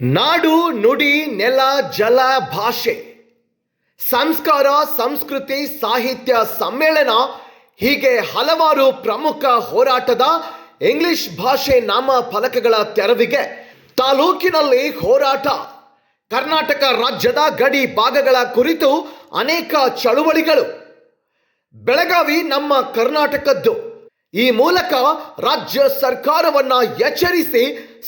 ನಾಡು, ನುಡಿ, ನೆಲ, ಜಲ, ಭಾಷೆ. ಸಂಸ್ಕಾರ, ಸಂಸ್ಕೃತಿ, ಸಾಹಿತ್ಯ ಸಮ್ಮೇಳನ ಹೀಗೆ ಹಲವಾರು ಪ್ರಮುಖ ಹೋರಾಟದ ಇಂಗ್ಲಿಷ್ ಭಾಷೆ ನಾಮ ಫಲಕಗಳ ತೆರವಿಗೆ ತಾಲೂಕಿನಲ್ಲಿ ಹೋರಾಟ. ಕರ್ನಾಟಕ ರಾಜ್ಯದ ಗಡಿ ಭಾಗಗಳ ಕುರಿತು ಅನೇಕ ಚಳುವಳಿಗಳು. ಬೆಳಗಾವಿ ನಮ್ಮ ಕರ್ನಾಟಕದ್ದು. ಈ ಮೂಲಕ ರಾಜ್ಯ ಸರ್ಕಾರವನ್ನ ಎಚ್ಚರಿಸಿ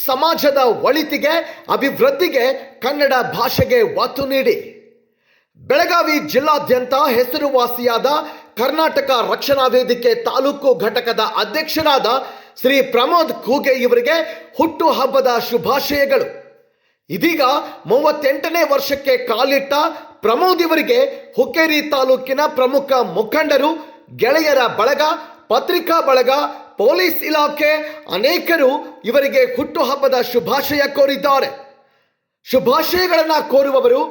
ಸಮಾಜದ ಒಳಿತಿಗೆ, ಅಭಿವೃದ್ಧಿಗೆ ಕನ್ನಡ ಭಾಷೆಗೆ ಒತ್ತು ನೀಡಿ. ಬೆಳಗಾವಿ ಜಿಲ್ಲಾದ್ಯಂತ ಹೆಸರುವಾಸಿಯಾದ ಕರ್ನಾಟಕ ರಕ್ಷಣಾ ವೇದಿಕೆ ತಾಲೂಕು ಘಟಕದ ಅಧ್ಯಕ್ಷರಾದ ಶ್ರೀ ಪ್ರಮೋದ್ ಕೂಗೆ ಇವರಿಗೆ ಹುಟ್ಟುಹಬ್ಬದ ಶುಭಾಶಯಗಳು. ಇದೀಗ ಮೂವತ್ತೆಂಟನೇ ವರ್ಷಕ್ಕೆ ಕಾಲಿಟ್ಟ ಪ್ರಮೋದ್ ಇವರಿಗೆ ಹುಕ್ಕೇರಿ ತಾಲೂಕಿನ ಪ್ರಮುಖ ಮುಖಂಡರು, ಗೆಳೆಯರ ಬಳಗ ಪತ್ರಿಕಾ ಬಳಗ ಪೊಲೀಸ್ ಇಲಾಖೆ ಅನೇಕರು ಇವರಿಗೆ ಹುಟ್ಟುಹಬ್ಬದ ಶುಭಾಶಯ ಕೋರಿದ್ದಾರೆ. ಶುಭಾಶಯಗಳನ್ನು ಕೋರುವವರು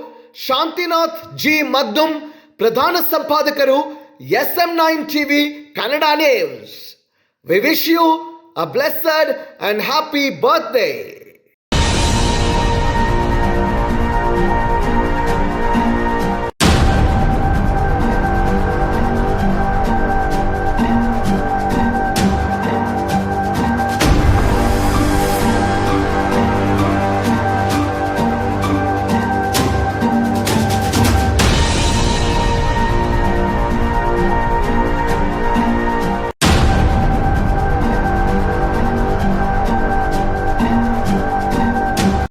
ಶಾಂತಿನಾಥ್ ಜಿ ಮದ್ದುಂ, ಪ್ರಧಾನ ಸಂಪಾದಕರು S M nine TV, Kannada news. We wish you a blessed and happy birthday